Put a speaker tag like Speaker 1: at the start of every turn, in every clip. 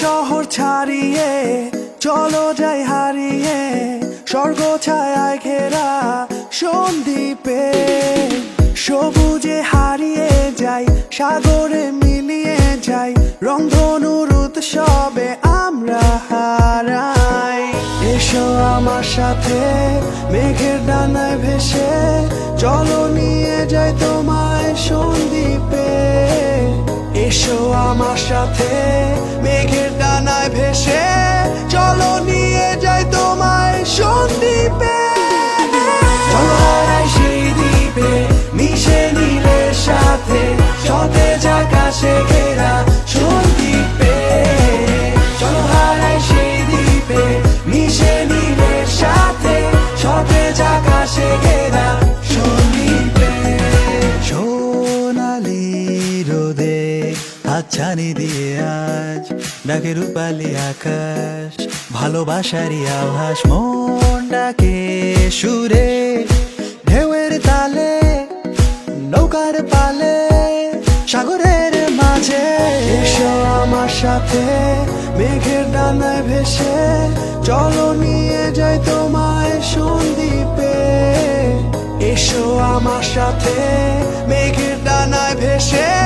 Speaker 1: শহর ছাড়িয়ে, চলো যাই হারিয়ে, স্বর্গ ছায়ায় ঘেরা সন্দীপে সবুজে হারিয়ে যাই, সাগরে মিলিয়ে যাই, রংধনুর উৎসবে আমরা হারাই। এসো আমার সাথে, মেঘের ডানায় ভেসে, চলো নিয়ে যাই তোমায় সন্দীপে এসো আমার সাথে মেঘের ডানায় ভেসে হাতছানি দিয়ে আজ ডাকে রূপালি আকাশ, ভালোবাসারই আভাস, মন ডাকে সুরে, ঢেউয়ের তালে, নৌকার পালে, সাগরের মাঝে। এসো আমার সাথে, মেঘের ডানায় ভেসে, চলো নিয়ে যাই তোমায় সন্দীপে এসো আমার সাথে, মেঘের ডানায় ভেসে।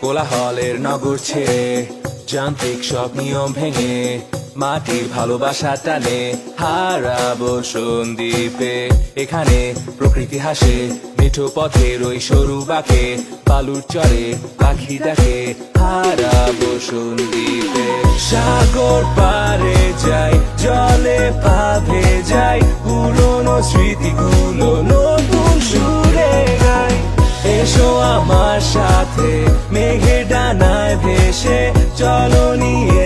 Speaker 2: কোলাহলের নগর ছেড়ে, যান্ত্রিক সব নিয়ম ভেঙে, মাটির ভালোবাসা টানে, হারাবো সন্দীপে এখানে প্রকৃতি হাসে মিঠো পথের ওই সরু বাঁকে, বালুর চরে পাখি ডাকে, হারাবো সন্দীপে সাগর পারে যাই, জলে পা যাই, পুরনো স্মৃতিগুলো নতুন সুরে গাই। এসো আমার সাথে মেঘে ডানায় ভেসে, চলো নিয়ে